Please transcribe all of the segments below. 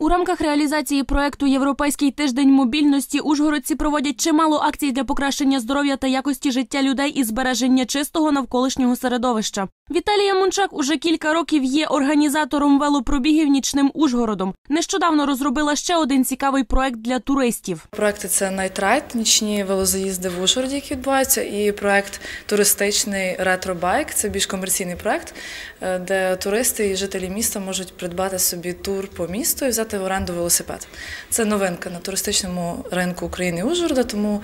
У рамках реалізації проекту Європейський тиждень мобільності Ужгородці проводять чимало акцій для покращення здоров'я та якості життя людей і збереження чистого навколишнього середовища. Віталія Мунчак уже кілька років є організатором велопробігів нічним Ужгородом. Нещодавно розробила ще один цікавий проект для туристів. Проекти це Найтрайд, нічні велозаїзди в Ужгороді, які відбуваються, і проект туристичний ретробайк. Це більш комерційний проект, е, де туристи і жителі міста можуть придбати собі тур по місту і взяти в оренду велосипед. Це новинка на туристичному ринку України і Ужгорода, тому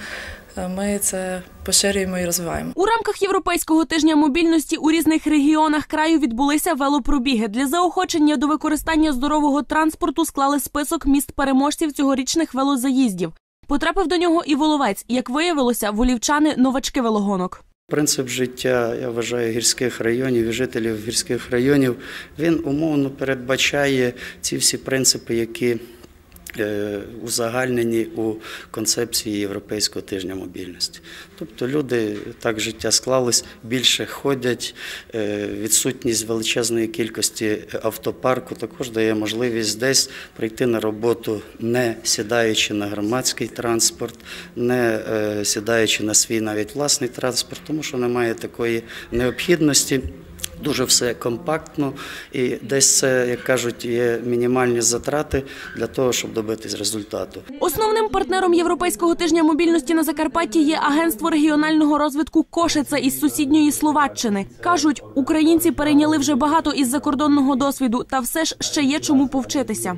ми це поширюємо і розвиваємо. У рамках Європейського тижня мобільності у різних регіонах краю відбулися велопробіги. Для заохочення до використання здорового транспорту склали список міст переможців цьогорічних велозаїздів. Потрапив до нього і воловець. Як виявилося, волівчани новачки велогонок. Принцип життя, я вважаю, гірських районів і жителів гірських районів, він умовно передбачає ці всі принципи, які е, узагальнені у концепції Європейського тижня мобільності. Тобто люди так життя склались, більше ходять, е, відсутність величезної кількості автопарку також дає можливість десь прийти на роботу, не сідаючи на громадський транспорт, не е, сідаючи на свій навіть власний транспорт, тому що немає такої необхідності. Дуже все компактно, і десь це, як кажуть, є мінімальні затрати для того, щоб добитись результату. Основним партнером Європейського тижня мобільності на Закарпатті є агентство регіонального розвитку Кошиця із сусідньої Словаччини. кажуть, українці перейняли вже багато із закордонного досвіду, та все ж ще є чому повчитися.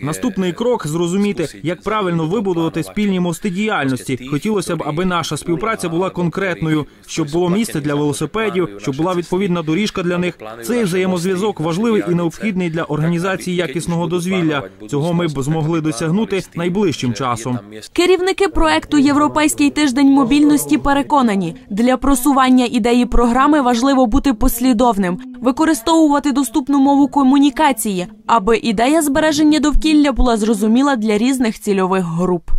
Наступний крок зрозуміти, як правильно вибудувати спільні мости діяльності. Хотілося б, аби наша співпраця була конкретною, щоб було місце для велосипедів, щоб була відповідна доріжка для них. Цей взаємозв'язок важливий і необхідний для організації якісного дозвілля. Цього ми б змогли досягнути найближчим часом. Керівники проекту Європейський тиждень мобільності переконані, для просування ідеї програми важливо бути послідовним, використовувати доступну мову комунікації, аби ідея збереження довкілля була зрозуміла для різних цільових груп.